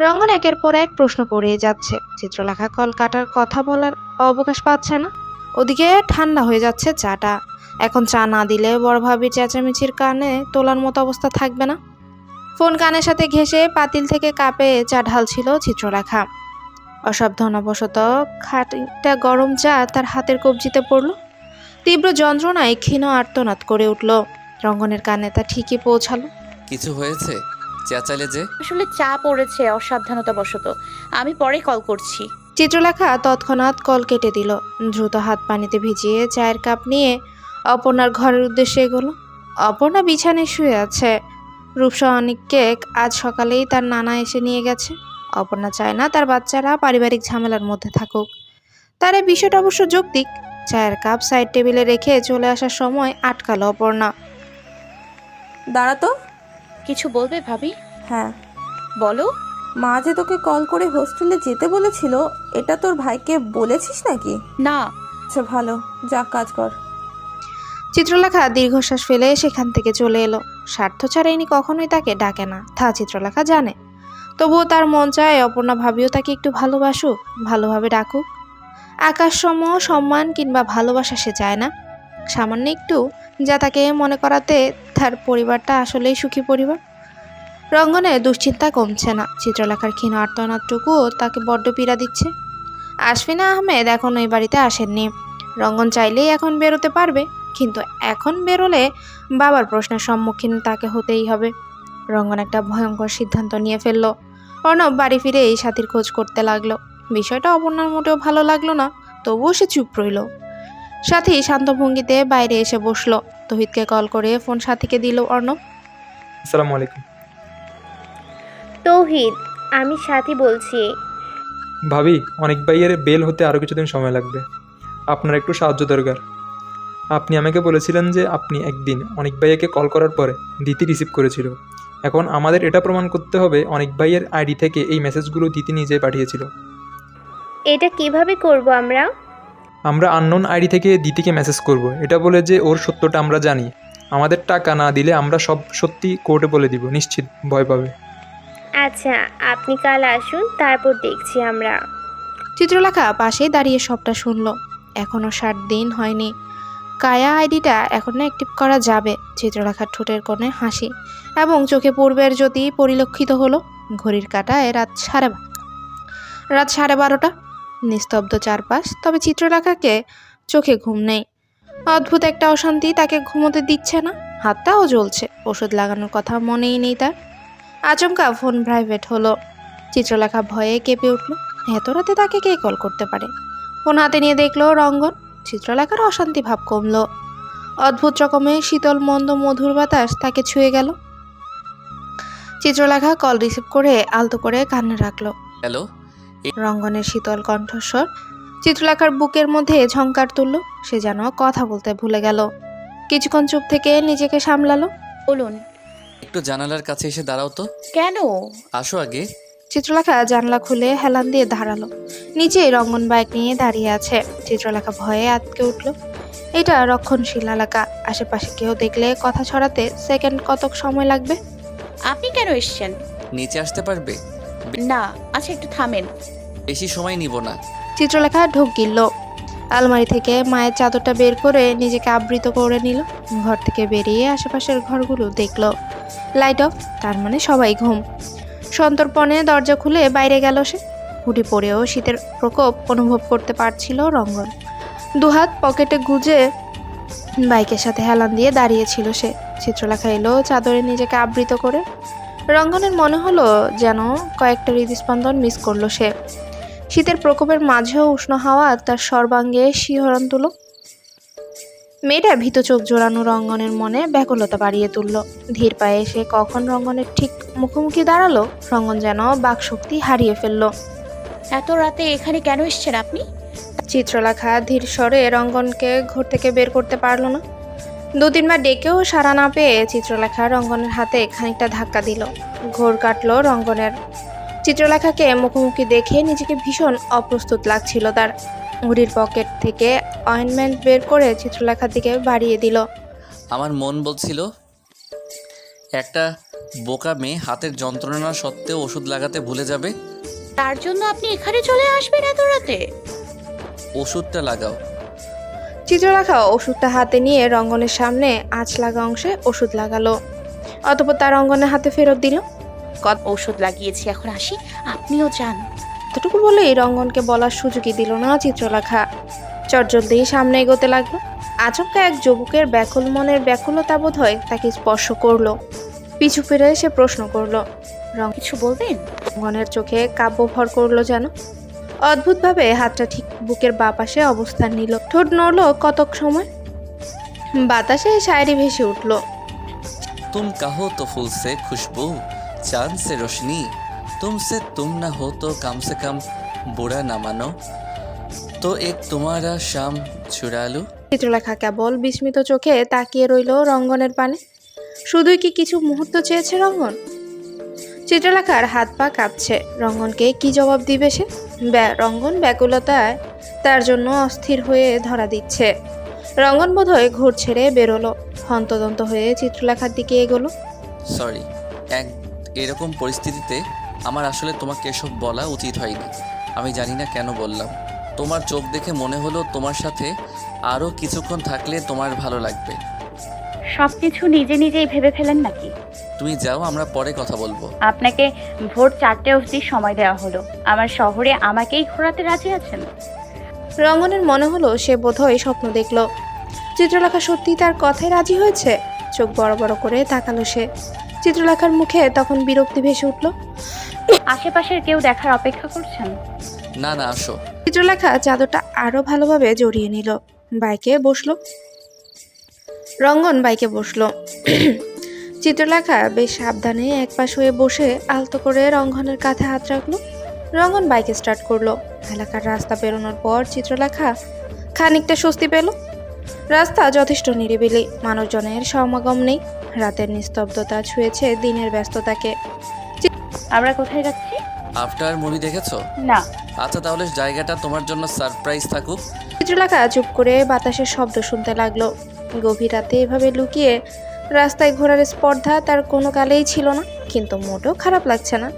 রঙ্গন একের পর এক প্রশ্ন করেই যাচ্ছে। চিত্রলেখা কল কাটার কথা বলার অবকাশ পাচ্ছে না। ওদিকে ঠান্ডা হয়ে যাচ্ছে চাটা। এখন চা না দিলে বড় ভাবির চেঁচামেচির কানে তোলার মতো অবস্থা থাকবে না। ফোন কানের সাথে ঘেঁষে পাতিল থেকে কাপে চা ঢালছিল চিত্রলেখা। অসাবধানবশত খাটটা গরম চা তার হাতের কবজিতে পড়ল। তীব্র যন্ত্রণায় ক্ষীণ আর্তনাদ করে উঠল। রঙ্গনের কানে তা ঠিকই পৌঁছালো। কিছু হয়েছে? চেঁচালে যে? আসলে চা পড়েছে অসাবধানতা বশত আমি পরে কল করছি। চিত্রলেখা তৎক্ষণাৎ কল কেটে দিল। দ্রুত হাত পানিতে ভিজিয়ে চায়ের কাপ নিয়ে অপর্ণার ঘরের উদ্দেশ্যে এগোলো। অপর্ণা বিছানায় শুয়ে আছে। রূপসা অনিককে আজ সকালেই তার নানা এসে নিয়ে গেছে। অপর্ণা চায় না তার বাচ্চারা পারিবারিক ঝামেলার মধ্যে থাকুক। তার এই বিষয়টা অবশ্য যৌক্তিক। চায়ের কাপ সাইড টেবিলে রেখে চলে আসার সময় আটকালো অপর্ণা। দাঁড়া তো। কিছু বলবে ভাবি? হ্যাঁ। বলো। মা যে তোকে কল করে হোস্টেলে যেতে বলেছিল এটা তোর ভাইকে বলেছিস নাকি? না। আচ্ছা ভালো। যা কাজ কর। চিত্রলেখা দীর্ঘশ্বাস ফেলে সেখান থেকে চলে এলো। স্বার্থ ছাড়া ইনি কখনোই তাকে ডাকে না। তা চিত্রলেখা জানে। তবুও তার মন চায় অপর্ণা ভাবিও তাকে একটু ভালোবাসুক ভালোভাবে ডাকুক। আকাশসম সম্মান কিংবা ভালোবাসা সে চায় না। সামান্য একটু যা তাকে মনে করাতে তার পরিবারটা আসলেই সুখী পরিবার? রঙ্গনে দুশ্চিন্তা কমছে না। চিত্রলেখার ক্ষীণ আর্তনাদটুকুও তাকে বড্ড পীড়া দিচ্ছে। আশফিনা আহমেদ এখন ওই বাড়িতে আসেননি। রঙ্গন চাইলেই এখন বেরোতে পারবে, কিন্তু এখন বেরোলে বাবার প্রশ্নের সম্মুখীন তাকে হতেই হবে। রঙ্গন একটা ভয়ঙ্কর সিদ্ধান্ত নিয়ে ফেলল। অর্ণব বাড়ি ফিরে এই সাথীর খোঁজ করতে লাগল। বিষয়টা অপর্ণার মোটেও ভালো লাগল না, তবুও সে চুপ রইল। সাথী শান্ত ভঙ্গিতে বাইরে এসে বসল। তহিদকে কল করে ফোন সাথীকে দিল অর্ণব। আসসালামু আলাইকুম। তৌহিদ আমি সাথী বলছি। ভাবি অনেক ভাইয়ের বেল হতে আরও কিছুদিন সময় লাগবে। আপনার একটু সাহায্য দরকার। আপনি আমাকে বলেছিলেন যে আপনি একদিন অনেক ভাইয়াকে কল করার পরে দিতি রিসিভ করেছিল। এখন আমাদের এটা প্রমাণ করতে হবে অনেক ভাইয়ের আইডি থেকে এই মেসেজগুলো দিতি নিজে পাঠিয়েছিল। এটা কীভাবে করব আমরা? আমরা আননোন আইডি থেকে দিতিকে মেসেজ করব। এটা বলে যে ওর সত্যটা আমরা জানি। আমাদের টাকা না দিলে আমরা সব সত্যি কোর্টে বলে দিব নিশ্চিত ভয় পাবে। আচ্ছা আপনি কাল আসুন তারপর দেখছি আমরা। চিত্রলেখা পাশেই দাঁড়িয়ে সবটা শুনলো। এখনও ষাট দিন হয়নি। কায়া আইডিটা এখনও অ্যাক্টিভ করা যাবে চিত্রলেখার ঠোঁটের কোণে হাসি। এবং চোখে পূর্বের জ্যোতি পরিলক্ষিত হলো। ঘড়ির কাটায় রাত সাড়ে রাত সাড়ে বারোটা। নিস্তব্ধ চারপাশ, তবে চিত্রলেখাকে চোখে ঘুম নেই। অদ্ভুত একটা অশান্তি তাকে ঘুমোতে দিচ্ছে না, হাতটাও জ্বলছে, ওষুধ লাগানোর কথা মনেই নেই তার। আচমকা ফোন প্রাইভেট হলো। চিত্রলেখা ভয়ে কেঁপে উঠল, এত রাতে তাকে কে কল করতে পারে? ফোন হাতে নিয়ে দেখল রঙ্গন, চিত্রলেখার অশান্তি ভাব কমলো। অদ্ভুত রকমের শীতল মন্দ মধুর বাতাস তাকে ছুঁয়ে গেল। চিত্রলেখা কল রিসিভ করে আলতো করে কান্না রাখল। হ্যালো? রঙ্গনের শীতল কণ্ঠস্বর চিত্রলেখার বুকের মধ্যে ঝঙ্কার তুলল সে যেন কথা বলতে ভুলে গেল। কিছুক্ষণ চুপ থেকে নিজেকে সামলালো। বলুন। একটু জানালার কাছে এসে দাঁড়াও তো। কেন? আসো আগে। চিত্রলেখা জানলা খুলে হেলান দিয়ে দাঁড়াল। নিচে রঙ্গন বাইক নিয়ে দাঁড়িয়ে আছে। চিত্রলেখা ভয়ে আটকে উঠল। এটা রক্ষণশীল এলাকা। আশেপাশে কেউ দেখলে কথা ছড়াতে সেকেন্ড কতক সময় লাগবে? আপনি কেন এসছেন? নিচে আসতে পারবে? না আচ্ছা একটু থামেন। বেশি সময় নিব না। চিত্রলেখা ঢোক গিলল। আলমারি থেকে মায়ের চাদরটা বের করে নিজেকে আবৃত করে নিল। ঘর থেকে বেরিয়ে আশেপাশের ঘরগুলো দেখল। লাইট অফ তার মানে সবাই ঘুম। সন্তর্পণে দরজা খুলে বাইরে গেল সে। হুডি পরেও শীতের প্রকোপ অনুভব করতে পারছিল রঙ্গন। দুহাত পকেটে গুজে বাইকের সাথে হেলান দিয়ে দাঁড়িয়েছিল সে। চিত্রলেখা এলো চাদরে নিজেকে আবৃত করে। রঙ্গনের মনে হলো যেন কয়েকটা হৃদস্পন্দন মিস করল সে। শীতের প্রকোপের মাঝেও উষ্ণ হাওয়া তার সর্বাঙ্গে শিহরণ তুল। মেয়েটা ভীত চোখ জোড়ানো রঙ্গনের মনে ব্যাকুলতা বাড়িয়ে তুলল। ধীর পায়ে সে কখন রঙ্গনের ঠিক মুখোমুখি দাঁড়াল রঙ্গন যেন বাকশক্তি হারিয়ে ফেলল। এত রাতে এখানে কেন এসছেন আপনি? চিত্রলেখা ধীর স্বরে রঙ্গনকে ঘর থেকে বের করতে পারল না। দু তিনবার ডেকেও সাড়া না পেয়ে চিত্রলেখা রঙ্গনের হাতে খানিকটা ধাক্কা দিল। ঘোর কাটলো রঙ্গনের। চিত্রলেখাকে মুখোমুখি দেখে নিজেকে ভীষণ অপ্রস্তুত লাগছিল তার। ঘড়ির পকেট থেকে অয়েনমেন্ট বের করে চিত্রলেখার দিকে বাড়িয়ে দিল। আমার মন বলছিল একটা বোকা মেয়ে হাতের যন্ত্রণা সত্ত্বেও ওষুধ লাগাতে ভুলে যাবে। তার জন্য আপনি এখানে চলে আসবেন এত রাতে? ওষুধটা লাগাও। চিত্রলেখা ওষুধটা হাতে নিয়ে রঙ্গনের সামনে আঁচ লাগা অংশে ওষুধ লাগালো। অতপর তার রঙ্গনের হাতে ফেরত দিল। কত ঔষধ লাগিয়েছি এখন আসি। আপনিও যান। এতটুকু বলে রঙ্গনকে বলার সুযোগই দিল না চিত্রলেখা। চটজলদি সামনে এগোতে লাগল। আচমকা এক যুবকের ব্যাকুল মনের ব্যাকুলতা বোধ হয় তাকে স্পর্শ করল। পিছু ফিরে এসে প্রশ্ন করল রং কিছু বলবেন? রঙ্গনের চোখে কাব্য ভর করল যেন। অদ্ভুতভাবে হাতটা ঠিক বুকের বাপাশে অবস্থান নিল। ঠোঁট নড়লো কতক সময়। বাতাসে শায়েরি ভেসে উঠল। তুম কাহো তো ফুলসে খুশবু। चांद से रोशनी तुमसे तुम ना हो तो कम से कम बुरा ना मानो तो एक तुम्हारा शाम चुरा लूं চিত্রলেখা কেবল বিস্মিত চোখে তাকিয়ে রইল রঙ্গনের পানে শুধুই কি কিছু মুহূর্ত চেয়েছে রঙ্গন চিত্রলেখার হাত পা কাঁপছে রঙ্গনকে কি জবাব দিবে সে ব্যা- রঙ্গন ব্যাকুলতায় তার জন্য অস্থির হয়ে ধরা দিচ্ছে রঙ্গন বোধহয় ঘোর ছেড়ে বেরোলো হন্তদন্ত হয়ে চিত্রলেখার দিকে এগোলো সরি এক এরকম পরিস্থিতিতে আমার আসলে তোমাকে এসব বলা উচিত হয়নি। আমি জানি না কেন বললাম। তোমার চোখ দেখে মনে হলো তোমার সাথে আরও কিছুক্ষণ থাকলে তোমার ভালো লাগবে। সব কিছু নিজে নিজেই ভেবে ফেলেন নাকি? তুমি যাও আমরা পরে কথা বলব। আপনাকে ভোর চারটে অবধি সময় দেওয়া হলো। আমার শহরে আমাকেই ঘোরাতে রাজি আছেন? রঙ্গনের মনে হলো সে বোধহয় স্বপ্ন দেখল। চিত্রলেখা সত্যি তার কথায় রাজি হয়েছে? চোখ বড় বড় করে তাকালো সে। চিত্রলেখার মুখে তখন বিরক্তি ভেসে উঠল। আশেপাশের কেউ দেখার অপেক্ষা করছেন? না না আসো। চিত্রলেখা চাদরটা আরও ভালোভাবে জড়িয়ে নিল। বাইকে বসল। রঙ্গন বাইকে বসল। চিত্রলেখা বেশ সাবধানে এক পাশ হয়ে বসে আলতো করে রঙ্গনের কাঁধে হাত রাখল। রঙ্গন বাইকে স্টার্ট করল। এলাকার রাস্তা বেরোনোর পর চিত্রলেখা খানিকটা স্বস্তি পেল। রাস্তা যথেষ্ট নিরিবিলি। মানুষজনের সমাগম নেই। রাতের নিস্তব্ধতা ছুঁয়েছে দিনের ব্যস্ততাকে। আমরা কোথায় যাচ্ছি? আফটার মুভি দেখেছ? না। আচ্ছা তাহলে জায়গাটা তোমার জন্য সারপ্রাইজ থাকুক। চিত্রলেখা চুপ করে বাতাসের শব্দ শুনতে লাগল। গভীর রাতে এভাবে লুকিয়ে রাস্তায় ঘোরার স্পর্ধা তার কোনো কালেই ছিল না কিন্তু মোটেও খারাপ লাগছে না।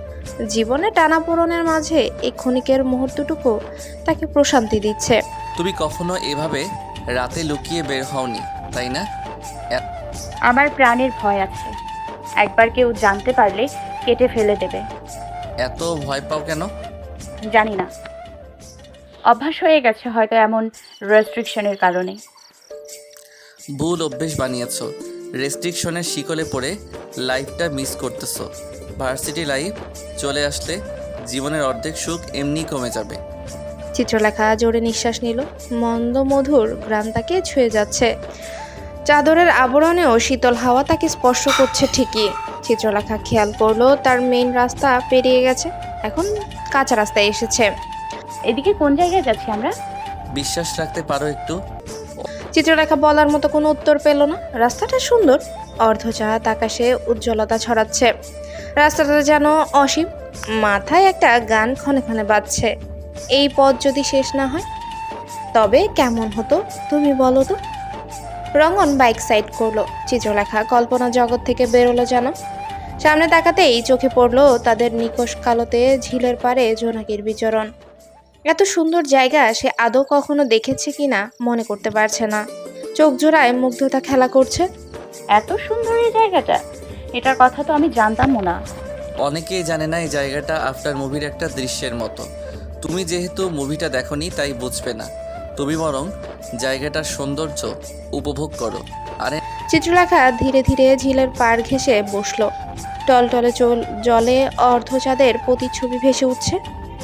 জীবনে টানাপোড়নের মাঝে এই ক্ষণিকের মুহূর্তটুকু তাকে প্রশান্তি দিচ্ছে। তুমি কখনো এভাবে রাতে লুকিয়ে বের হওনি তাই না? আমার প্রাণের ভয় আছে। একবার কেউ জানতে পারলে কেটে ফেলে দেবে। এত ভয় পাও কেন? জানি না। অভ্যাস হয়ে গেছে হয়তো এমন রেস্ট্রিকশনের কারণে। ভুল অভ্যেস বানিয়েছো। রেস্ট্রিকশনের শিকলে পড়ে লাইফটা মিস করতেছো। ভার্সিটি লাইফ চলে আসলে জীবনের অর্ধেক সুখ এমনি কমে যাবে। চিত্রলেখা জোরে নিঃশ্বাস নিল। মন্দ মধুর গ্রাম তাকে ছুঁয়ে যাচ্ছে। চাদরের আবরণেও শীতল হাওয়া তাকে স্পর্শ করছে ঠিকই। চিত্রলেখা খেয়াল করল তার মেইন রাস্তা পেরিয়ে গেছে এখন কাঁচা রাস্তায় এসেছে। এদিকে কোন জায়গায় যাচ্ছি আমরা? বিশ্বাস রাখতে পারো একটু। চিত্রলেখা বলার মতো কোনো উত্তর পেল না। রাস্তাটা সুন্দর অর্ধচাঁদ আকাশে উজ্জ্বলতা ছড়াচ্ছে। রাস্তাটা যেন অসীম মাথায় একটা গান ক্ষণে ক্ষণে বাজছে। এই পথ যদি শেষ না হয় তবে কেমন হতো তুমি বলো তো? রঙ্গন বাইক সাইড করল। চিত্রলেখা কল্পনা জগৎ থেকে বেরোলো যেন। সামনে তাকাতেই চোখে পড়ল তাদের নিকশ কালোতে ঝিলের পাড়ে জোনাকির বিচরণ। এত সুন্দর জায়গা সে আদৌ কখনো দেখেছে কিনা মনে করতে পারছে না। চোখ জোড়ায় মুগ্ধতা খেলা করছে। এত সুন্দর এই জায়গাটা এটার কথা তো আমি জানতামও না। অনেকেই জানে না এই জায়গাটা আফটার মুভির একটা দৃশ্যের মতো। তুমি যেহেতু মুভিটা দেখোনি তাই বুঝবে না। তুমি বরং জায়গাটার সৌন্দর্য উপভোগ করো। আরে চিত্রলেখা ধীরে ধীরে ঝিলের পাড় ঘেঁষে বসল। টলটলে চল জলে অর্ধচাঁদের প্রতিচ্ছবি ভেসে উঠছে।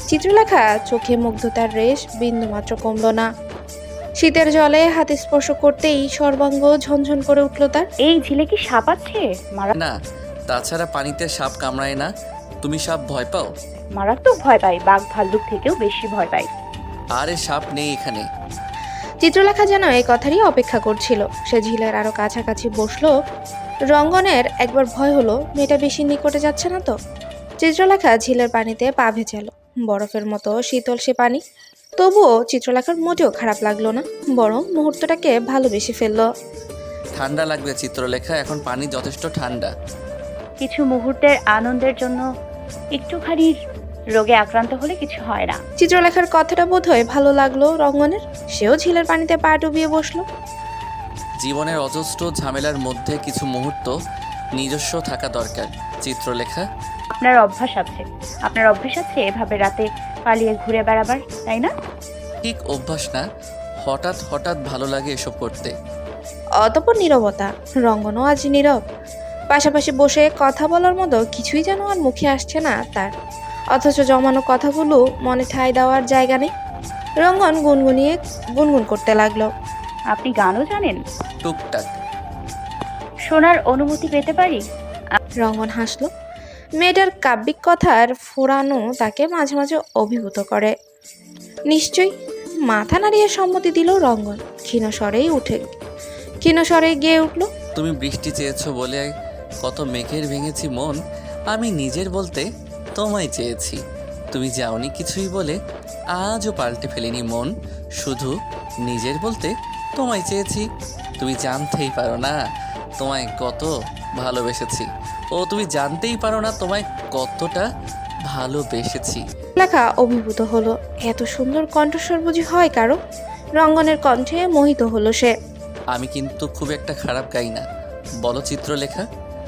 চিত্রলেখা চোখে মুগ্ধতার রেশ বিন্দুমাত্র কমল না। শীতের জলে হাত স্পর্শ করতেই সর্বাঙ্গ ঝনঝন করে উঠল তার। এই ঝিলে কি সাপ আছে? মারা না তাছাড়া পানিতে সাপ কামড়ায় না। তুমি সাপ ভয় পাও? মারাত্মক ভয় পাই বাঘ ভাল্লুক থেকেও বেশি ভয় পাই। আরে সাপ নেই এখানে। চিত্রলেখা যেন এই কথারই অপেক্ষা করছিল। সে ঝিলের আরও কাছাকাছি বসল। রঙ্গনের একবার ভয় হলো মেয়েটা বেশি নিকটে যাচ্ছে না তো? চিত্রলেখা ঝিলের পানিতে পা ভেজালো। বরফের মতো শীতল সে পানি। তবুও চিত্রলেখার মোটেও খারাপ লাগল না বরং মুহূর্তটাকে ভালোবেসে ফেলল। ঠান্ডা লাগবে চিত্রলেখা এখন পানি যথেষ্ট ঠান্ডা। কিছু মুহূর্তের আনন্দের জন্য একটুখানি রোগে আক্রান্ত হলে কিছু হয় না। চিত্রলেখার কথাটা বোধ হয় ভালো লাগল রঙ্গনের। সেও ঝিলের পানিতে পা ডুবিয়ে বসল। জীবনের অজস্র ঝামেলার মধ্যে কিছু মুহূর্ত নিজস্ব থাকা দরকার চিত্রলেখা। আপনার অভ্যাস আছে। আপনার অভ্যাস আছে এভাবে রাতে পালিয়ে ঘুরে বেড়াবার তাই না? ঠিক অভ্যাস না হঠাৎ হঠাৎ ভালো লাগে এসব করতে। অতপর নীরবতা রঙ্গনও আজ নীরব। পাশাপাশি বসে কথা বলার মতো কিছুই যেন আর মুখে আসছে না তার। অথচ জমানো কথাগুলো মনে ঠাঁই দেওয়ার জায়গা নেই। রঙ্গন গুনগুনিয়ে গুনগুন করতে লাগল। আপনি গানও জানেন? টুকটাক। শোনার অনুমতি পেতে পারি? রঙ্গন হাসলো। মেয়েটার কাব্যিক কথার ফোরানো তাকে মাঝে মাঝে অভিভূত করে। নিশ্চয়ই মাথা নাড়িয়ে সম্মতি দিল রঙ্গন। ক্ষীণস্বরেই উঠে ক্ষীণস্বরে গিয়ে উঠল তুমি বৃষ্টি চেয়েছো বলে কত মেঘের ভেঙেছি মন। আমি নিজের বলতে তোমায় চেয়েছি। তুমি যাওনি কিছুই বলে আজও পাল্টে ফেলিনি মন। শুধু নিজের বলতে তোমায় চেয়েছি। তুমি জানতেই পারো না তোমায় কত ভালোবেসেছি। ও তুমি জানতেই পারো না তোমায় কতটা ভালোবেসেছি। লেখা অভিভূত হলো। এত সুন্দর কণ্ঠস্বর বুঝি হয় কারও? রঙ্গনের কণ্ঠে মোহিত হলো সে। আমি কিন্তু খুব একটা খারাপ গাই না। বলো চিত্রলেখা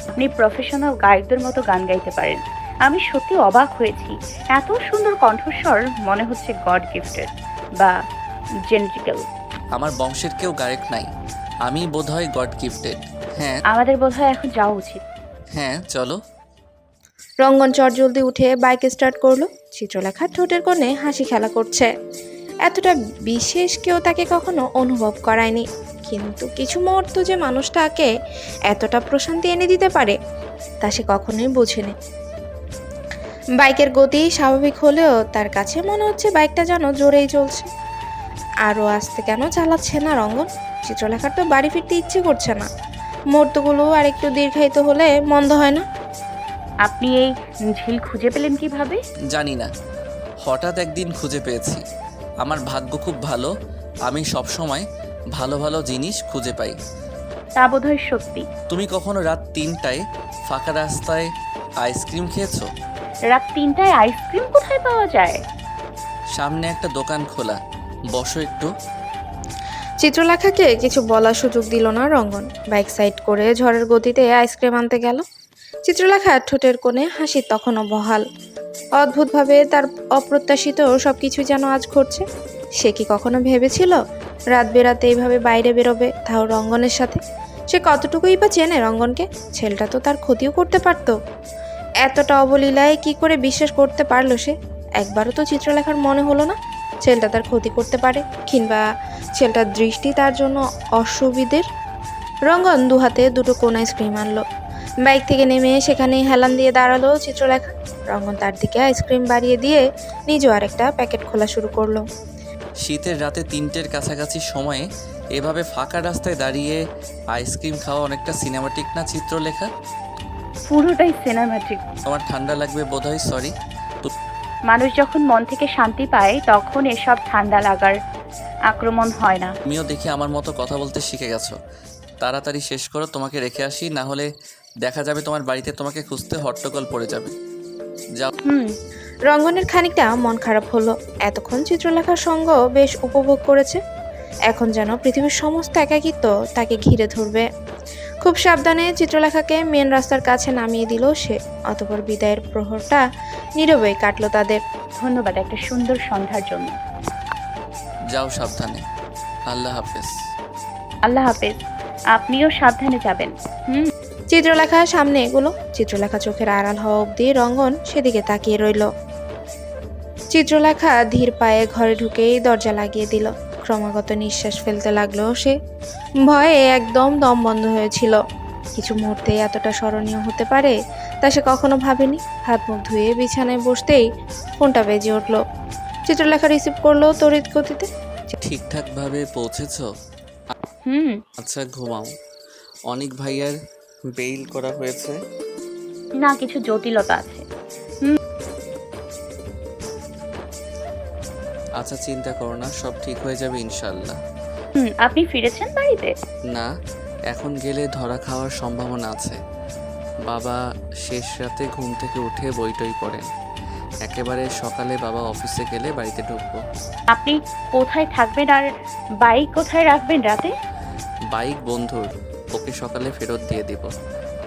আপনি প্রফেশনাল গায়কদের মতো গান গাইতে পারেন। আমি সত্যি অবাক হয়েছি। এত সুন্দর কণ্ঠস্বর মনে হচ্ছে গড গিফটেড বা জেনেটিক্যাল। আমার বংশের কেউ গায়ক নাই। আমি বোধহয় গড গিফটেড। হ্যাঁ। আমাদের বোধহয় এখন যাওয়া উচিত। হ্যাঁ চলো। রঙ্গন চটজলদি উঠে বাইক স্টার্ট করল। চিত্রলেখা ঠোঁটের কোণে হাসি খেলা করছে। এতটা বিশেষ কেউ তাকে কখনো অনুভব করায়নি। কিন্তু কিছু মুহূর্ত যে মানুষটাকে এতটা প্রশান্তি এনে দিতে পারে তা সে কখনোই বোঝেনি। বাইকের গতি স্বাভাবিক হলেও তার কাছে মনে হচ্ছে বাইকটা যেন জোরেই চলছে। আরও আস্তে কেন চালাচ্ছে না রঙ্গন? চিত্রলেখার তো বাড়ি ফিরতে ইচ্ছে করছে না। মুহূর্তগুলো আর একটু দীর্ঘায়িত হলে মন্দ হয় না। আপনি এই ঝিল খুঁজে পেলেন কীভাবে? জানি না। হঠাৎ একদিন খুঁজে পেয়েছি। আমার ভাগ্য খুব ভালো। আমি সব সময় ভালো ভালো জিনিস খুঁজে পাই। তা বোধহয় সত্যি। তুমি কখনো রাত তিনটায় ফাঁকা রাস্তায় আইসক্রিম খেয়েছো? রাত তিনটায় আইসক্রিম কোথায় পাওয়া যায়? সামনে একটা দোকান খোলা। বসো একটু। চিত্রলেখাকে কিছু বলার সুযোগ দিল না রঙ্গন। বাইক সাইড করে ঝড়ের গতিতে আইসক্রিম আনতে গেল। চিত্রলেখা ঠোঁটের কোণে হাসি তখনও বহাল। অদ্ভুতভাবে তার অপ্রত্যাশিত সব কিছু যেন আজ ঘটছে। সে কি কখনো ভেবেছিল রাত বেরাতে এইভাবে বাইরে বেরোবে তাও রঙ্গনের সাথে? সে কতটুকুই বা চেনে রঙ্গনকে? ছেলেটা তো তার ক্ষতিও করতে পারতো। এতটা অবলীলায় কি করে বিশ্বাস করতে পারল সে? একবারও তো চিত্রলেখার মনে হলো না। ছেলেটা তার ক্ষতি করতে পারে, কিংবা ছেলেটার দৃষ্টি তার জন্য অসুবিধের। রঙ্গন দু হাতে দুটো কোন আইসক্রিম আনলো বাইক থেকে নেমে সেখানেই হেলান দিয়ে দাঁড়াল চিত্রলেখা। রঙ্গন তার দিকে আইসক্রিম বাড়িয়ে দিয়ে নিজেও আরেকটা প্যাকেট খোলা শুরু করল। শীতের রাতে তিনটের কাছাকাছি সময়ে এভাবে ফাঁকা রাস্তায় দাঁড়িয়ে আইসক্রিম খাওয়া অনেকটা সিনেমাটিক না, চিত্রলেখা? পুরোটাই সিনেমাটিক তোমার ঠান্ডা লাগবে বোধহয় সরি মানুষ যখন মন থেকে শান্তি পায় তখন এসব ঠান্ডা লাগার আক্রমণ হয় না। তুমিও দেখি আমার মতো কথা বলতে শিখে গেছো। তাড়াতাড়ি শেষ করো তোমাকে রেখে আসি না হলে দেখা যাবে তোমার বাড়িতে তোমাকে খুঁজতে হট্টগোল পড়ে যাবে। যাও। হুম। রঙ্গনের খানিকটা মন খারাপ হলো। এতক্ষণ চিত্রলেখার সঙ্গ বেশ উপভোগ করেছে। এখন যেন পৃথিবীর সমস্ত একাকিত্ব তাকে ঘিরে ধরবে। খুব সাবধানে চিত্রলেখাকে মেন রাস্তার কাছে নামিয়ে দিল সে। অতপর বিদায়ের প্রহরটা নীরবে কাটলো তাদের। ধন্যবাদ একটা সুন্দর সন্ধ্যার জন্য। যাও সাবধানে। আল্লাহ হাফেজ। আল্লাহ হাফেজ। আপনিও সাবধানে যাবেন। হুম? চিত্রলেখা সামনে এগুলো। চিত্রলেখা চোখের আড়াল হওয়া অবধি রঙ্গন সেদিকে তাকিয়ে রইল। চিত্রলেখা ধীর পায়ে ঘরে ঢুকেই দরজা লাগিয়ে দিল। ক্রমাগত নিঃশ্বাস ফেলতে লাগল। সে ভয়ে একদম দম বন্ধ হয়েছিল। কিছু মুহূর্তে এতটা স্মরণীয় হতে পারে তা সে কখনো ভাবেনি। হাত মুখ ধুয়ে বিছানায় বসতেই ফোনটা বেজে উঠল। চিত্রলেখা রিসিভ করল তড়িৎ গতিতে। ঠিকঠাকভাবে পৌঁছেছো? হুম। আচ্ছা ঘুমাও। অনেক ভাইয়ার বেইল করা হয়েছে? না কিছু জটিলতা আছে। আচ্ছা চিন্তা করো না সব ঠিক হয়ে যাবে ইনশাল্লাহ হুম আপনি ফিরেছেন বাড়িতে? না এখন গেলে ধরা খাওয়ার সম্ভাবনা আছে। বাবা শেষ রাতে ঘুম থেকে উঠে বইটই পড়েন। একেবারে সকালে বাবা অফিসে গেলে বাড়িতে ঢুকবো। আপনি কোথায় থাকবেন আর বাইক কোথায় রাখবেন রাতে? বাইক বন্ধুর ওকে সকালে ফেরত দিয়ে দিব।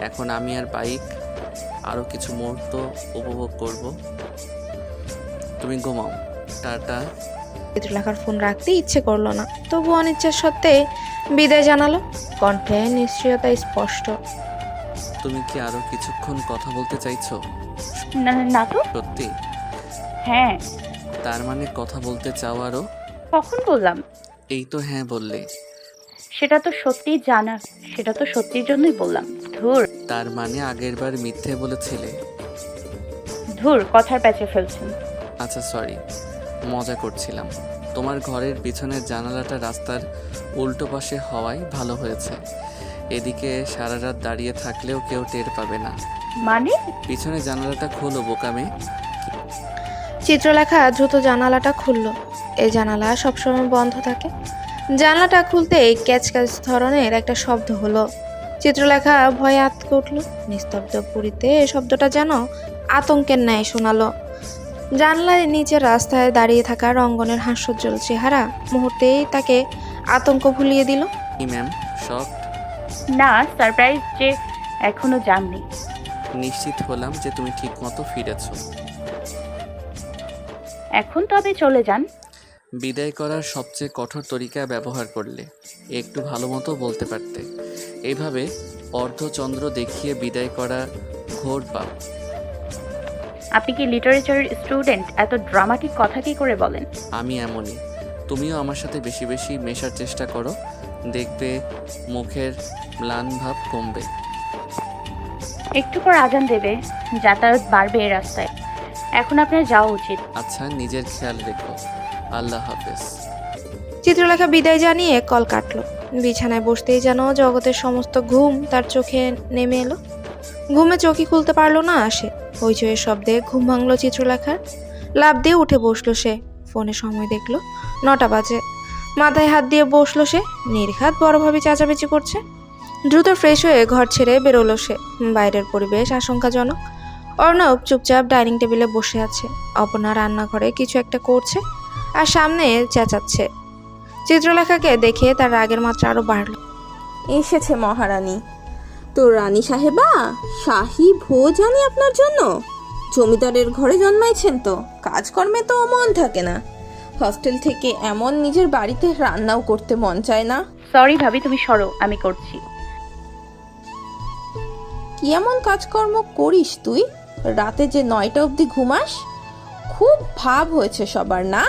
এখন আমি আর বাইক আরও কিছু মুহূর্ত উপভোগ করব। তুমি ঘুমাও। টাটা চিত্রলেখার ফোন রাখতে ইচ্ছে করল না। তবু অনিচ্ছার সত্ত্বে বিদায় জানালো। কণ্ঠে নিশ্চয়তা স্পষ্ট। তুমি কি আরও কিছুক্ষণ কথা বলতে চাইছো? না না তো। সত্যি? হ্যাঁ। তার মানে কথা বলতে চাও আরও কখন বললাম? এই তো হ্যাঁ বললে। সেটা তো সত্যি জানা। সেটা তো সত্যির জন্যই বললাম। ধুর। তার মানে আগেরবার মিথ্যে বলেছিলে। ধুর কথার প্যাচে ফেলছেন। আচ্ছা সরি মজা করছিলাম। তোমার ঘরের পিছনের জানালাটা রাস্তার উল্টো পাশে হওয়ায় ভালো হয়েছে। এদিকে সারা রাত দাঁড়িয়ে থাকলেও কেউ টের পাবে না। মানে? পিছনে জানালাটা খোলো বোকামে। চিত্রলেখা দ্রুত জানালাটা খুলল। এই জানালা সবসময় বন্ধ থাকে। জানালাটা খুলতেই ক্যাচ ক্যাচ ধরনের একটা শব্দ হলো। চিত্রলেখা ভয়ে আতকে উঠল। নিস্তব্ধ পুরীতে এই শব্দটা যেন আতঙ্কের ন্যায় শোনালো। জানলার নিচে রাস্তায় দাঁড়িয়ে থাকা রঙ্গনের হাস্যোজ্জ্বল চেহারা মুহূর্তেই তাকে আতঙ্ক ভুলিয়ে দিল। কি ম্যাম? শখ না সারপ্রাইজ যে এখনও জাননি নিশ্চিত হলাম যে তুমি ঠিকমতো ফিরেছো। এখন তবে চলে যান। বিদায় করার সবচেয়ে কঠোর তরিকা ব্যবহার করলে একটু ভালো মতো বলতে পারতে। এইভাবে অর্ধচন্দ্র দেখিয়ে বিদায় করা ঘোর পাপ। আপনি কি লিটারেচারের স্টুডেন্ট এত ড্রামাটিক কথা কি করে বলেন? আমি এমনই। তুমিও আমার সাথে বেশি বেশি মেশার চেষ্টা করো। দেখবে মুখের ম্লান ভাব কমবে। একটু পর আজান দেবে। যাতায়াত বাড়বে এই রাস্তায়। এখন আপনার যাওয়া উচিত। আচ্ছা নিজের খেয়াল রেখো। আল্লাহ হাফেজ। চিত্রলেখা বিদায় জানিয়ে কল কাটলো। বিছানায় বসতেই যেন জগতের সমস্ত ঘুম তার চোখে নেমে এলো। ঘুমে চোখই খুলতে পারল না আসে। হইচয়ের শব্দে ঘুম ভাঙলো চিত্রলেখার। লাভ দিয়ে উঠে বসল সে। ফোনে সময় দেখল নটা বাজে। মাথায় হাত দিয়ে বসল সে। নির্ঘাত বড়ভাবে চেঁচামেচি করছে। দ্রুত ফ্রেশ হয়ে ঘর ছেড়ে বেরোলো সে। বাইরের পরিবেশ আশঙ্কাজনক। অর্ণব চুপচাপ ডাইনিং টেবিলে বসে আছে। অপনা রান্নাঘরে কিছু একটা করছে আর সামনে চেঁচাচ্ছে। চিত্রলেখাকে দেখে তার রাগের মাত্রা আরও বাড়ল। এসেছে মহারানী। তো রানী সাহেবা শাহি ভোজ আনি আপনার জন্য। জমিদারের ঘরে জন্মাইছেন তো কাজকর্মে তো মন থাকে না। হস্টেল থেকে এমন নিজের বাড়িতে রান্নাও করতে মন চায় না। সরি ভাবি তুমি সরো আমি করছি। কি এমন কাজকর্ম করিস তুই? রাতে যে নয়টা অবধি ঘুমাস? খুব ভাব হয়েছে সবার না?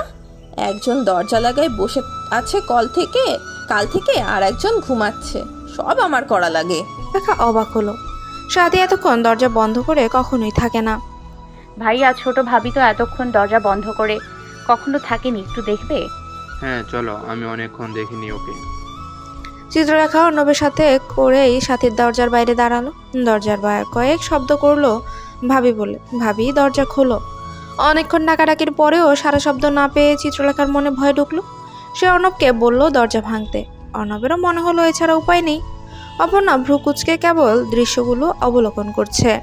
একজন দরজা লাগায় বসে আছে কল থেকে কাল থেকে আর একজন ঘুমাচ্ছে। সব আমার করা লাগে। লেখা অবাক হলো। সাথে এতক্ষণ দরজা বন্ধ করে কখনোই থাকে না। ভাইয়া ছোট ভাবি তো এতক্ষণ দরজা বন্ধ করে কখনো থাকেনি একটু দেখবে? হ্যাঁ চলো আমি অনেকক্ষণ দেখিনি ওকে। চিত্রলেখা অর্ণবের সাথে করেই সাথীর দরজার বাইরে দাঁড়াল। দরজার বাইরে কয়েক শব্দ করল ভাবি বলে। ভাবি দরজা খোলো। অনেকক্ষণ ডাকাডাকির পরেও সারা শব্দ না পেয়ে চিত্রলেখার মনে ভয় ঢুকলো। সে অর্ণবকে বলল দরজা ভাঙতে। অর্ণবেরও মনে হলো এছাড়া উপায় নেই। অপর্ণা ভ্রুকুচকে কেবল দৃশ্যগুলো অবলোকন করছে।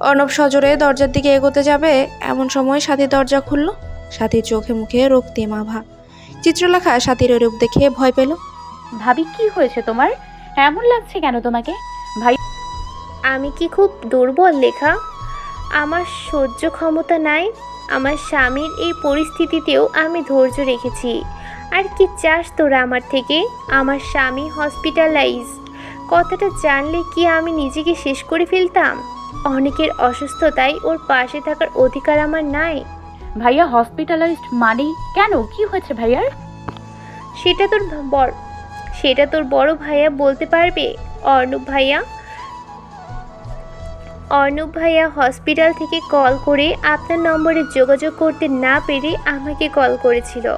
অর্ণব সজোরে দরজার দিকে এগোতে যাবে এমন সময় সাথী দরজা খুলল। সাথীর চোখে মুখে রক্তিম আভা। চিত্রলেখা সাথীর ওই রূপ দেখে ভয় পেল। ভাবি কি হয়েছে তোমার? এমন লাগছে কেন তোমাকে? ভাই আমি কি খুব দুর্বল লেখা? আমার সহ্য ক্ষমতা নাই। আমার স্বামীর এই পরিস্থিতিতেও আমি ধৈর্য রেখেছি। আর কি চাস তোরা আমার থেকে? আমার স্বামী হসপিটালাইজ কথাটা জানলে কি আমি নিজেকে শেষ করে ফেলতাম? অনেকের অসুস্থতায় ওর পাশে থাকার অধিকার আমার নাই। ভাইয়া হসপিটালাইজড মানেই কেন? কি হয়েছে ভাইয়ার? সেটা তোর বড় সেটা তোর বড় ভাইয়া বলতে পারবে। অর্ণব ভাইয়া। অর্ণব ভাইয়া হসপিটাল থেকে কল করে আপনার নম্বরে যোগাযোগ করতে না পেরে আমাকে কল করেছিল।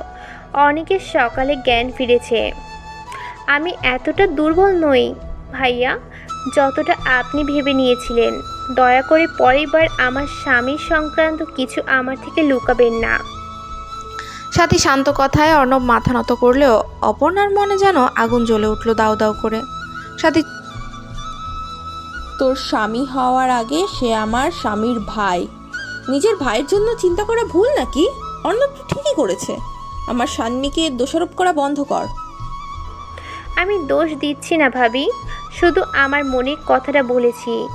অনেকের সকালে জ্ঞান ফিরেছে। আমি এতটা দুর্বল নই। ভাইয়া যতটা আপনি ভেবে নিয়েছিলেন দয়া করে পরের বার আমার স্বামী সংক্রান্ত কিছু আমার থেকে লুকাবেন না। সাথী শান্ত কথায় অর্ণব মাথা নত করলেও অপর্ণার মনে যেন আগুন জ্বলে উঠল দাউ দাউ করে। সাথী তোর স্বামী হওয়ার আগে সে আমার স্বামীর ভাই। নিজের ভাইয়ের জন্য চিন্তা করা ভুল নাকি? অর্ণব তো ঠিকই করেছে। আমার স্বামীকে দোষারোপ করা বন্ধ কর। আমি দোষ দিচ্ছি না ভাবি। শুধু আমার মনের কথাটা বলেছি।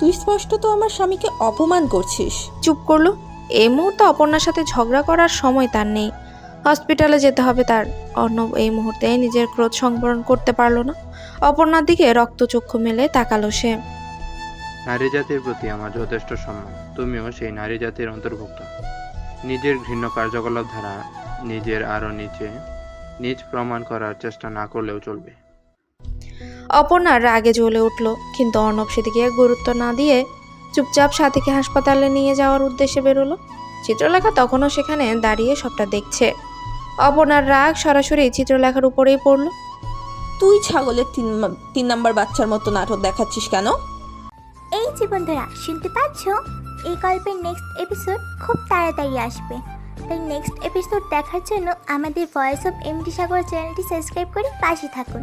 তুই স্পষ্ট তো আমার স্বামীকে অপমান করছিস। চুপ করল। এই মুহূর্তে অপর্ণার সাথে ঝগড়া করার সময় তার নেই। হসপিটালে যেতে হবে তার। অর্ণব এই মুহূর্তে নিজের ক্রোধ সংবরণ করতে পারল না। অপর্ণার দিকে রক্তচক্ষু মেলে তাকালো সে। নারী জাতির প্রতি আমার যথেষ্ট সম্মান। তুমিও সেই নারী জাতির অন্তর্ভুক্ত। নিজের ঘৃণ্য কার্যকলাপ দ্বারা নিজের আরও নিচে নিজ প্রমাণ করার চেষ্টা না করলেও চলবে। অপর্ণার রাগে জ্বলে উঠল কিন্তু অর্ণব সেদিকে গুরুত্ব না দিয়ে চুপচাপ সাথীকে হাসপাতালে নিয়ে যাওয়ার উদ্দেশ্যে বেরোলো। চিত্রলেখা তখনও সেখানে দাঁড়িয়ে সবটা দেখছে। অপর্ণার রাগ সরাসরি চিত্রলেখার উপরেই পড়ল। তুই ছাগলের তিন তিন নাম্বার বাচ্চার মতো নাটক দেখাচ্ছিস কেন? এই যে বন্ধুরা শুনতে পাচ্ছ? এই গল্পের নেক্সট এপিসোড খুব তাড়াতাড়ি আসবে। তাই নেক্সট এপিসোড দেখার জন্য আমাদের ভয়েস অফ এমডি সাগর চ্যানেলটি সাবস্ক্রাইব করে পাশে থাকুন।